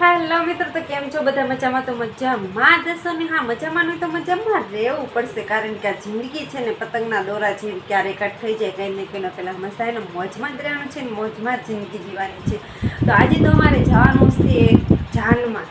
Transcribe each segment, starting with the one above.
Hello મિત્રો, તો કેમ છો? બધા મજામાં? તો મજામાં જશો ને? હા, મજામાં નહીં તો મજામાં રહેવું પડશે, કારણ કે આ જિંદગી છે ને, પતંગના દોરા જેવી ક્યારેક કટ થઈ જાય, કંઈ ને કંઈ પહેલાં મસાય ને, મોજમાં જ રહેવાનું છે ને, મોજમાં જ જિંદગી જીવાની છે. તો આજે તો અમારે જવાનું છે જાનમાં.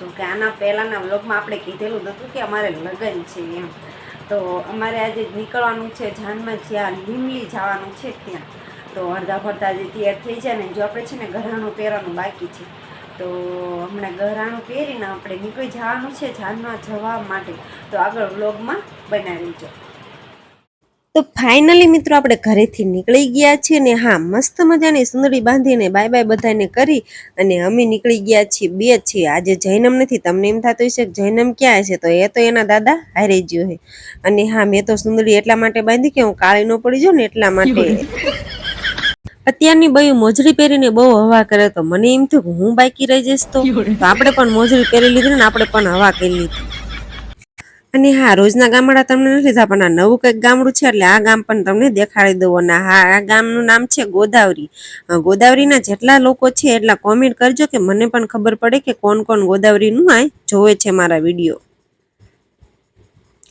જો કે આના પહેલાંના વ્લોગમાં આપણે કીધેલું નહોતું હતું કે અમારે લગ્ન છે એમ. તો અમારે આજે નીકળવાનું છે જાનમાં, જ્યાં લીમલી જવાનું છે ત્યાં. તો અડધા ફરતા જે તૈયાર થઈ જાય ને, જો આપણે છે ને ઘરાણું પહેરવાનું બાકી છે. તો હમણાં ગરાણું પહેરીને આપણે નીકળી જવાનું છે જાનમાં જવા માટે. તો આગળ વ્લોગમાં બનાવી જો. તો ફાઇનલી મિત્રો આપણે ઘરેથી નીકળી ગયા છીએ ને હા, મસ્ત મજાની સુંદરી બાંધીને બાય બાય બધાને કરી અને અમે નીકળી ગયા છીએ બે છીએ. આજે જૈનમ નથી, તમને એમ થતું હશે કે જૈનમ ક્યાં હશે? તો એ તો એના દાદા હારે ગયો છે અને હા, મેં તો સુંદરી એટલા માટે બાંધી કે હું કાળી ન પડી જાઉં ને એટલા માટે. અત્યારની બયું મોજડી પહેરીને બહુ હવા કરે તો મને એમ થયું કે હું બાકી રહી જઈશ તો. આપણે પણ મોજડી પહેરી લીધી ને આપણે પણ હવા કરી લીધી. અને હા રોજના ગામડા તમને નથી થતા પણ આ નવું કંઈક ગામડું છે એટલે આ ગામ પણ તમને દેખાડી દઉં. અને હા આ ગામનું નામ છે ગોદાવરી. ગોદાવરીના જેટલા લોકો છે એટલા કોમેન્ટ કરજો કે મને પણ ખબર પડે કે કોણ કોણ ગોદાવરીનું આ જોવે છે મારા વીડિયો.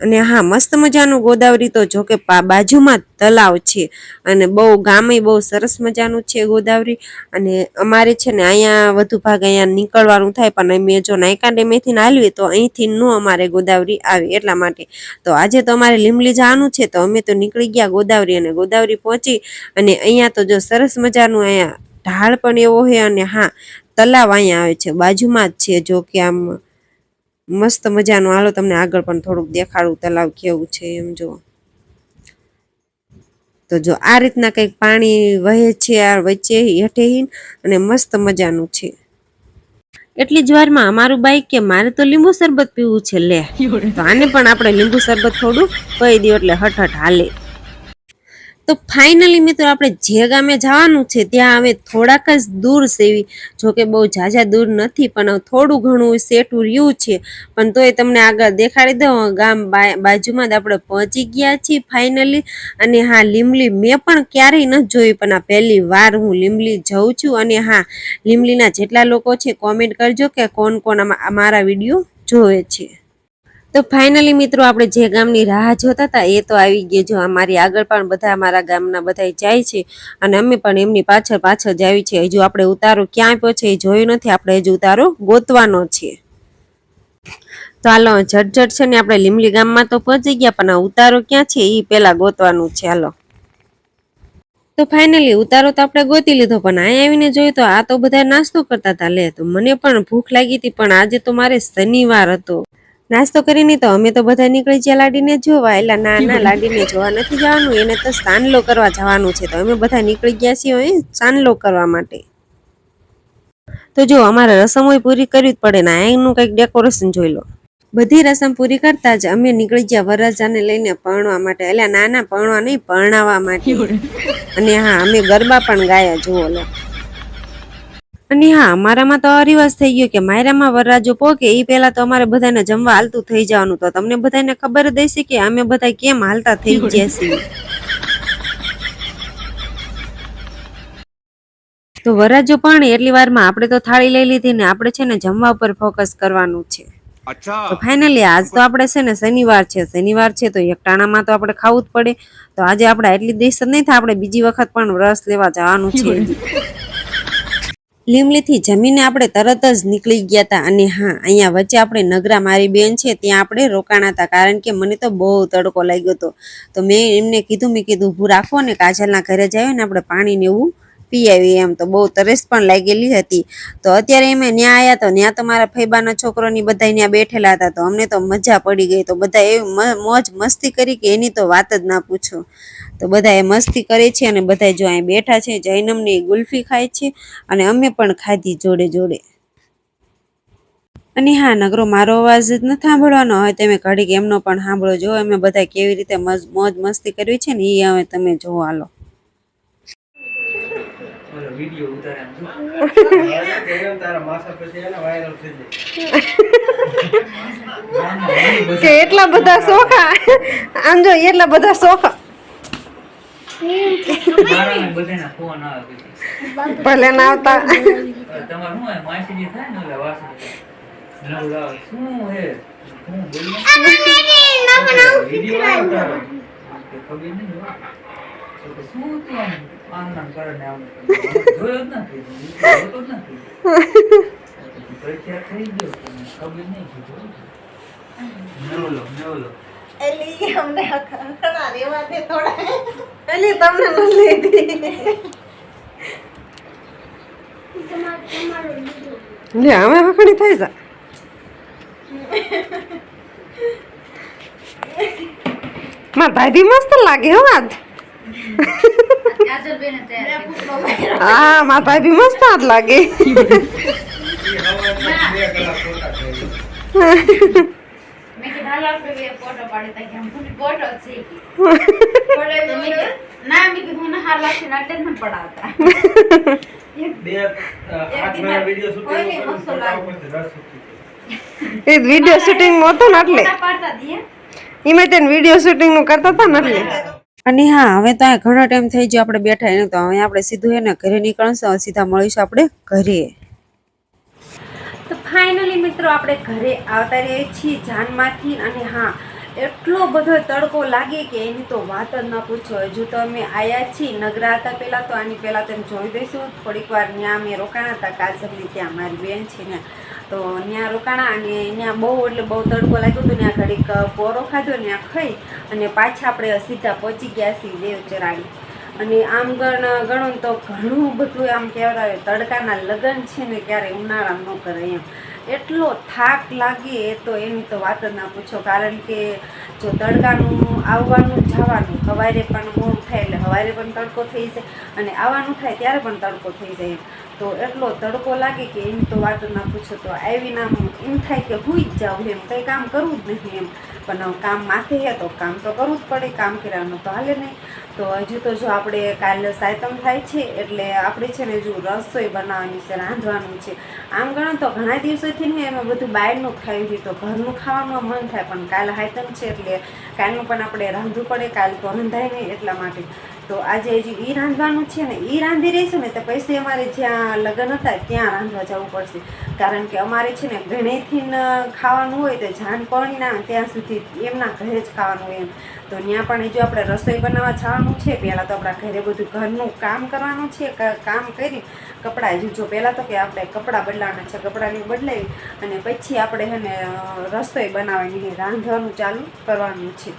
અને હા, મસ્ત મજાનું ગોદાવરી તો જો કે બાજુમાં તલાવ છે. અને બહુ ગામે બહુ સરસ મજાનું છે ગોદાવરી. અને અમારે છે ને અહીંયા વધુ ભાગ અહીંયા નીકળવાનું થાય, પણ અમે જો નાયકા ડેમેથી હાલવી તો અહીંથી ન અમારે ગોદાવરી આવે એટલા માટે. તો આજે તો અમારે લીમલી જવાનું છે, તો અમે તો નીકળી ગયા ગોદાવરી અને ગોદાવરી પહોંચી. અને અહીંયા તો જો સરસ મજાનું અહીંયા ઢાળ પણ એવો છે અને હા, તલાવ અહીંયા આવે છે, બાજુમાં જ છે જો કે આમ મસ્ત મજાનું. હાલો, તમને આગળ પણ થોડુંક દેખાડું, તલાવ કેવું છે એમ જો. તો જો, આ રીતના કંઈક પાણી વહે છે, આ વચ્ચે હેઠે હીન અને મસ્ત મજાનું છે. એટલી જ વારમાં અમારું બાઈક કે મારે તો લીંબુ શરબત પીવું છે, લે. તો આને પણ આપણે લીંબુ શરબત થોડું કહી દઈએ એટલે હઠ હાલે. તો ફાઇનલી મિત્રો આપણે જે ગામે જવાનું છે ત્યાં હવે થોડાક જ દૂર સેવી જો કે બહુ ઝાઝા દૂર નથી, પણ થોડું ઘણું સેટું રહ્યું છે. પણ તોય તમને આગળ દેખાડી દઉં ગામ બાજુમાં જ આપણે પહોંચી ગયા છીએ ફાઇનલી અને હા લીમલી મેં પણ ક્યારેય નથી જોઈ પણ આ પહેલી વાર હું લીમલી જઉં છું. અને હા લીમલીના જેટલા લોકો છે કોમેન્ટ કરજો કે કોણ કોણ અમારા વીડિયો જોવે છે. તો ફાઇનલી મિત્રો, આપણે જે ગામની રાહ જોતા હતા, એ તો આવી ગયો જો અમારી આગળ પણ બધા અમારા ગામના બધા જાય છે અને અમે પણ એમની પાછળ પાછળ જ આવી છે હજુ આપણે ઉતારો ક્યાં પહોંચે એ જોયું નથી. આપણે હજુ ઉતારો ગોતવાનો છે. તો હાલો ઝટઝટ છે ને આપણે લીમલી ગામમાં તો પહોંચી ગયા, પણ આ ઉતારો ક્યાં છે? એ પેલા ગોતવાનું છે. હાલો. તો ફાઇનલી ઉતારો તો આપણે ગોતી લીધો, પણ અહીંયા આવીને જોયું તો આ તો બધા નાસ્તો કરતા હતા. લે, તો મને પણ ભૂખ લાગી હતી, પણ આજે તો મારે શનિવાર હતો. નાસ્તો કરીને તો અમે તો બધા નીકળી જ્યાં લાડીને જોવા. એટલે ના ના લાડીને જોવા નથી જવાનું એને તો સાનલો કરવા જવાનું છે તો અમે બધા નીકળી ગયા છીએ સાનલો કરવા માટે. તો જો અમારે રસમોય પૂરી કરવી જ પડે ને એનું કંઈક ડેકોરેશન જોઈ લો. બધી રસમ પૂરી કરતા જ અમે નીકળી ગયા વરરાજાને લઈને પરણવા માટે. એટલે ના ના પરણવા નહીં પરણાવવા માટે. અને હા અમે ગરબા પણ ગાયા જુઓ લો. અને હા અમારામાં તો રિવાજ થઈ ગયો કે માયરામાં વરરાજો પોકે એ પહેલા તો અમારે બધાને જમવા હાલતું થઈ જવાનું તો તમને બધાને ખબર જ હશે કે અમે બધા કેમ હાલતા થઈ ગયા છીએ. તો વરરાજો પણ એટલી વારમાં આપણે તો થાળી લઈ લીધી ને આપણે છે ને જમવા ઉપર ફોકસ કરવાનું છે. તો ફાઇનલી આજ તો આપણે છે ને શનિવાર છે શનિવાર છે તો એકટાણામાં તો આપણે ખાવું જ પડે. તો આજે આપણે એટલી દેશ જ નહીં થાય આપણે બીજી વખત પણ રસ લેવા જવાનું છે. લીમલીથી જમીને આપણે તરત જ નીકળી ગયા હતા અને હા, અહીંયા વચ્ચે આપણે નગરા મારી બેન છે, ત્યાં આપણે રોકાણા હતા કારણ કે મને તો બહુ તડકો લાગ્યો હતો. તો મેં એમને કીધું, મેં કીધું ઊભું રાખો ને કાજલના ઘરે જાય ને આપણે પાણીને એવું પી આવી એમ તો બહુ તરસ પણ લાગેલી હતી. તો અત્યારે અમે ન્યા આવ્યા તો ત્યાં તો મારા ફૈબાના છોકરોની બધા ત્યાં બેઠેલા હતા. તો અમને તો મજા પડી ગઈ. તો બધા એવી મોજ મસ્તી કરી કે એની તો વાત જ ના પૂછો. તો બધા એ મસ્તી કરે છે અને બધા જો અહીં બેઠા છે, જૈનમની ગુલ્ફી ખાય છે અને અમે પણ ખાધી જોડે જોડે. અને હા, નગરો મારો અવાજ જ નથી સાંભળવાનો હોય તમે ઘડીક એમનો પણ સાંભળો. જો અમે બધા કેવી રીતે મજ- મસ્તી કરવી છે ને એ હવે તમે જોવા ઓલો વીડિયો ઉતારે આમ તારા માથા પછી એને વાયરલ થઈ જાય કે એટલા બધા શોખા આમ જો એટલા બધા શોખા. ભલે ના આવતા. અરે શું હોય? માસીજી થાય ને એટલે વાસી શું હે? હું બોલું ખબર નહીં. તો કે શું તું આમ આમ કરે ને આમ જોયો જ નથી જોતો જ નથી પરીક્ષા થઈ ગયો ખબર નહીં કીધું નવલો નવલો એલી અમને હકડા રેવા દે થોડા એલી તમને ન લીધી લે અમે હકડી થઈ જા માર ભાઈ બી મસ્ત લાગે હો આજ હા માતા બી મસ્ત હાથ લાગે. વીડિયો શૂટિંગ હતો ને એટલે. એમાં તેને વીડિયો શૂટિંગનું કરતા હતા ને અને હા, હવે તો ઘણો ટાઈમ થઈ ગયો આપણે બેઠા એને, તો હવે આપણે સીધું એને ઘરે નીકળશું સીધા મળીશું આપણે ઘરે. તો ફાઇનલી મિત્રો આપણે ઘરે આવતા રહીએ છીએ જાનમાંથી અને હા, એટલો બધો તડકો લાગે કે એની તો વાત જ ન પૂછો. હજુ તો અમે આવ્યા છીએ, નગરા હતા પહેલાં તો, આની પહેલાં એમ જોઈ દઈશું. થોડીક વાર ત્યાં અમે રોકાણા હતા, કાજલની ત્યાં મારી બેન છે ને. તો ત્યાં રોકાણા અને ત્યાં બહુ, એટલે બહુ તડકો લાગ્યો હતો ત્યાં ઘડીક પોરો ખાધો ત્યાં ખાઈ અને પાછા આપણે સીધા પહોંચી ગયા છીએ દેવચરાણી અને આમ ગણ, ગણો તો ઘણું બધું આમ કહેવાય, તડકાના લગ્ન છે ને ક્યારે ઉનાળામાં ન કરે એમ. એટલો થાક લાગે તો એની તો વાત જ ના પૂછો. કારણ કે જો તડકાનું આવવાનું જવાનું, હવારે પણ મોડું થાય એટલે હવારે પણ તડકો થઈ જાય અને આવવાનું થાય ત્યારે પણ તડકો થઈ જાય તો એટલો તડકો લાગે કે એની તો વાત ના પૂછો. તો આવીને આમ એમ થાય કે હું જ જાઉં એમ. કંઈ કામ કરવું જ નહીં એમ. પણ કામ માથે હે તો કામ તો કરવું જ પડે, કામ કર્યાનું તો હાલે નહીં. તો હજુ તો જો આપણે કાલે સાયતમ થાય છે, એટલે આપણે છે ને હજુ રસોઈ બનાવવાની છે, રાંધવાનું છે. આમ ગણો તો ઘણા દિવસોથી ને એમાં બધું બહારનું ખાઈ હતી તો ઘરનું ખાવાનું મન થાય, પણ કાલે હાયતમ છે, એટલે કાલનું પણ આપણે રાંધવું પડે, કાલ તો રંધાય નહીં એટલા માટે. તો આજે હજી એ રાંધવાનું છે ને એ રાંધી રહીશું ને તો પૈસે અમારે જ્યાં લગ્ન હતા ત્યાં રાંધવા જવું પડશે. કારણ કે અમારે છે ને ઘણેથી ખાવાનું હોય તો જાન પરણી ના ત્યાં સુધી એમના ઘરે જ ખાવાનું હોય એમ. તો ત્યાં પણ જો આપણે રસોઈ બનાવવા જવાનું છે. પહેલાં તો આપણા ઘરે બધું ઘરનું કામ કરવાનું છે કામ કરી. કપડાં હજુ જો પહેલાં તો કે આપણે કપડાં બદલાવાના છે કપડાંને બદલાવી. અને પછી આપણે છે ને રસોઈ બનાવવાની રાંધવાનું ચાલુ કરવાનું છે.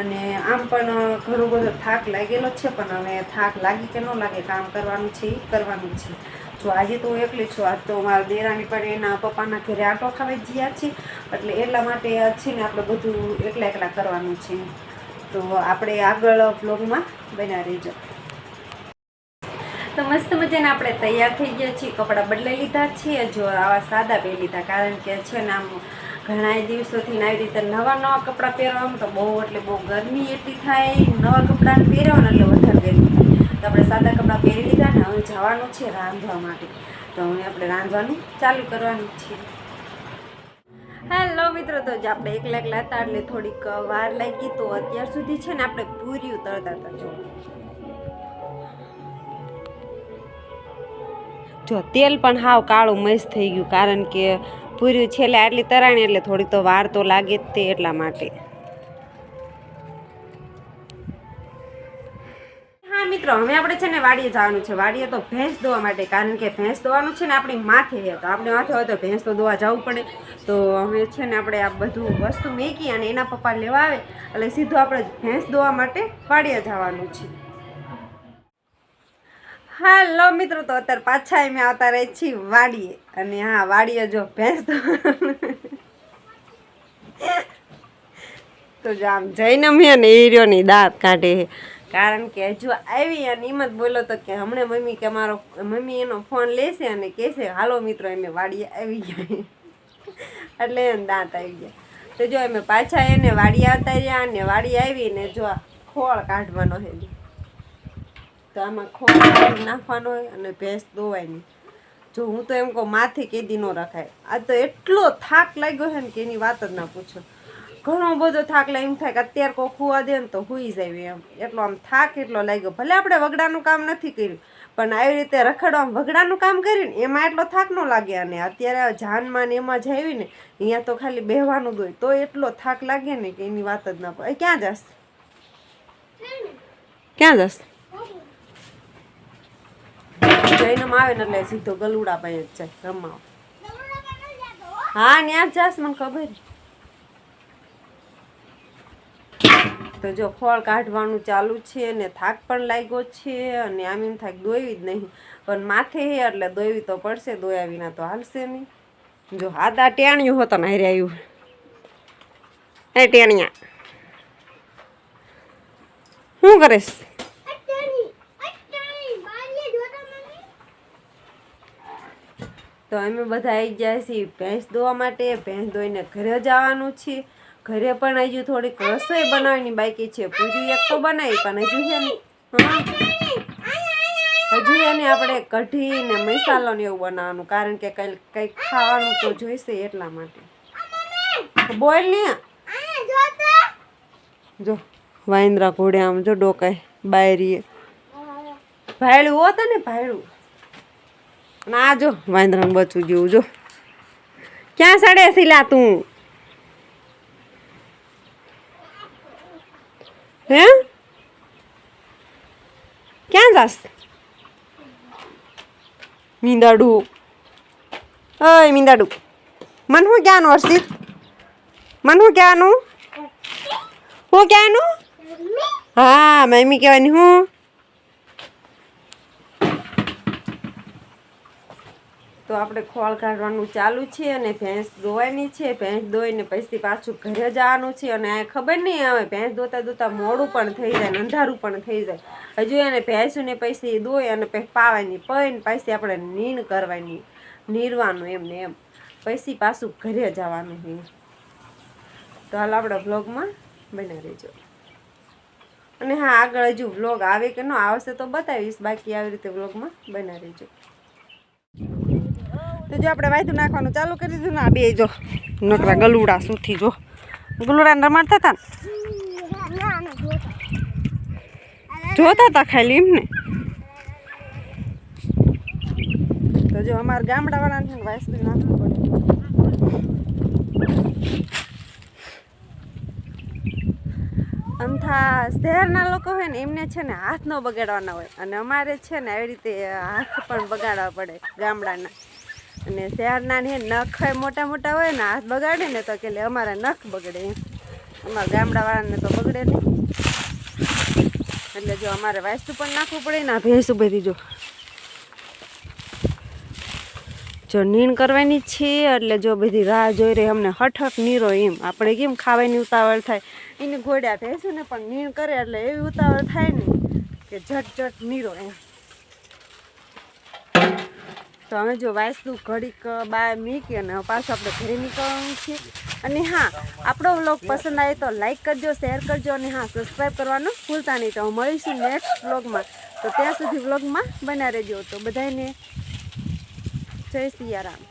અને આમ પણ ઘણો બધો થાક લાગેલો છે, પણ હવે થાક લાગી કે ન લાગે કામ કરવાનું છે એ કરવાનું છે. જો આજે તો એકલી છું, આજ તો મારા દેરાની પણ એના પપ્પાના ઘરે આટો ખાવા ગયા છે, એટલે એટલા માટે છે ને આપણે બધું એકલા એકલા કરવાનું છે. તો આપણે આગળ બ્લોગમાં બન્યા રહીજો. તો મસ્ત મજાને આપણે તૈયાર થઈ ગયા છીએ, કપડાં બદલાઈ લીધા છે જો આવા સાદા પહેરી લીધા, કારણ કે છે ને આમ ઘણા દિવસોથી આવી રીતે નવા નવા કપડાં પહેરવાનું તો બહુ, એટલે બહુ ગરમી એટલી થાય. નવા કપડાં પહેરવા એટલે વધારે ગરમી તો આપણે સાદા કપડાં પહેરી લીધા ને હવે જવાનું છે રાંધવા માટે. તો હવે આપણે રાંધવાનું ચાલુ કરવાનું છે. હેલો મિત્રો, તો જે આપણે એકલા એકલા હતા એટલે થોડીક વાર લાગી તો અત્યાર સુધી છે ને આપણે પૂરી ઉતરતા હતા, જો. જો તેલ પણ હાવ કાળું મસ્ત થઈ ગયું કારણ કે પૂર્યું છેલ્લે આટલી તરાણી એટલે થોડીક તો વાર તો લાગે જ તે એટલા માટે. હા મિત્રો, હવે આપણે છે ને વાડીએ જવાનું છે. વાડીએ તો ભેંસ દોવા માટે, કારણ કે ભેંસ દોવાનું છે ને આપણી માથે તો આપણે માથે હોય તો ભેંસ તો દોવા જવું પડે. તો હવે છે ને આપણે આ બધું વસ્તુ મેકી અને એના પપ્પા લેવા આવે એટલે સીધું આપણે ભેંસ દોવા માટે વાડીએ જવાનું છે. હાલો મિત્રો, તો અત્યારે પાછા અમે આવતા રહી છીએ વાડીએ અને હા, વાડીએ જો ભેંસ તો જો આમ જઈને મેં ને એ દાંત કાઢે. કારણ કે હજુ આવી અને જ બોલો તો કે હમણાં મમ્મી કે મારો મમ્મી એનો ફોન લેશે અને કહેશે, હાલો મિત્રો, અમે વાડીએ આવી ગયા એટલે એને દાંત આવી ગયા તો જો અમે પાછા એને વાડી આવતા રહ્યા અને વાડી આવીને જો ખોળ કાઢવાનો છે. તો આમાં ખોળ કાઢી નાખવાનો હોય અને ભેંસ દોવાની જો હું તો એમ કહું, માથે કેદી ન રખાય. આ તો એટલો થાક લાગ્યો છે ને કે એની વાત જ ના પૂછો. ઘણો બધો થાક લાગે એમ થાય કે અત્યારે કોઈ ખુવા દે ને તો હુઈ જાય એમ. એટલો આમ થાક એટલો લાગ્યો. ભલે આપણે વગડાનું કામ નથી કર્યું, પણ આવી રીતે રખડવા વગડાનું કામ કરીને એમાં એટલો થાક ન લાગે. અને અત્યારે જાનમાં ને એમાં જાવી ને અહીંયા તો ખાલી બેહવાનું દોય તો એટલો થાક લાગે ને કે એની વાત જ ના પડે ક્યાં જશ? ક્યાં જશ? જઈને આવે એટલે સીધો ગલુડા પાસે જ જાય રમાવ. હા ત્યાં જ જાશ મને ખબર તો જો ફળ કાઢવાનું ચાલુ છે ને થાક પણ લાગ્યો છે અને આમ એમ થાક દોયવી જ નહીં. પણ માથે હે એટલે દોયવી તો પડશે દોયા વિના તો હાલશે નહીં. જો હાથ આ ટેણિયું હોતો ને હારે આવ્યું એ ટેણિયા. શું કરીશ? તો અમે બધા આવી જાય છીએ ભેંસ ધોવા માટે. ભેંસ ધોઈને ઘરે જવાનું છે. ઘરે પણ હજુ થોડીક રસોઈ બનાવવાની બાકી છે. પૂરી એક તો બનાવી, પણ હજુ છે ને હજુ એને આપણે કઢી ને મસાલો ને એવું બનાવવાનું, કારણ કે કંઈ કંઈક ખાવાનું તો જોઈશે એટલા માટે. બોલ ને. જો વાઇન્દ્રા ઘોડે આમ જો ડોકાય, બાયરીએ. ભાયડું હોત ને, ભાયડું. આ જો વાંદરાનું બચું જેવું, જો. ક્યાં સડે શીલા તું? હે? ક્યાં જાસ મીંદાડું. ઓય મીંદાડું. મન હું ક્યાંનું, હર્ષિત? મન હું ક્યાંનું? હું ક્યાંનું? હા, મમ્મી કહેવાની હું? તો આપણે ખોળ કાઢવાનું ચાલુ છે અને ભેંસ દોવાની છે. ભેંસ દોઈને પછી પાછું ઘરે જવાનું છે અને ખબર નહીં આવે, ભેંસ દોતા દોતા મોડું પણ થઈ જાય અંધારું પણ થઈ જાય. હજુ એને ભેંસુને પછી દોય અને પાવાની પૈને પછી આપણે નીણ કરવાની, નીરવાનું એમ ને એમ. પછી પાછું ઘરે જવાનું છે. તો હાલ આપણે વ્લોગમાં બના રહેજો. અને હા, આગળ હજુ વ્લોગ આવે કે ન આવશે તો બતાવીશ, બાકી આવી રીતે વ્લોગમાં બના રહેજો. તો જો આપણે વાયદું નાખવાનું ચાલુ કરી દીધું ને આ બે જો. નકરા ગલુડા સુથી જો. ગલુડાને રમાડતા હતા ને? જોતા હતા ખાલી એમને તો જો અમારા ગામડાવાળાને વાયસું નાખવું પડે. અમથા શહેરના લોકો હોય ને એમને છે ને હાથ ન બગાડવાના હોય. અને અમારે છે ને આવી રીતે હાથ પણ બગાડવા પડે ગામડાના. અને શહેરના ને નખ મોટા મોટા હોય ને, હાથ બગાડે ને તો કે અમારા નખ બગડે. અમારા ગામડાવાળાને તો બગડે નહીં. એટલે જો અમારે વાસ્તુ પણ નાખવું પડે ને, આ ભેંસું બધી જો. જો નીણ કરવાની છે એટલે જો બધી રાહ જોઈ રહી, અમને હઠક નીરો એમ. આપણે કેમ ખાવાની ઉતાવળ થાય? એની ઘોડ્યા ભેંસું ને પણ નીણ કરે, એટલે એવી ઉતાવળ થાય ને કે ઝટ ઝટ નીરો એમ. તો અમે જો વાંચતું ઘડીક બાય મીકી અને પાછું આપણે ઘરે નીકળવાનું છે. અને હા, આપણો વ્લોગ પસંદ આવે તો લાઈક કરજો, શેર કરજો અને હા સબસ્ક્રાઈબ કરવાનું ભૂલતા નહીં. તો મળીશું નેક્સ્ટ વ્લોગમાં. તો ત્યાં સુધી વ્લોગમાં બના રહેજો. તો બધાને જય સિયારામ.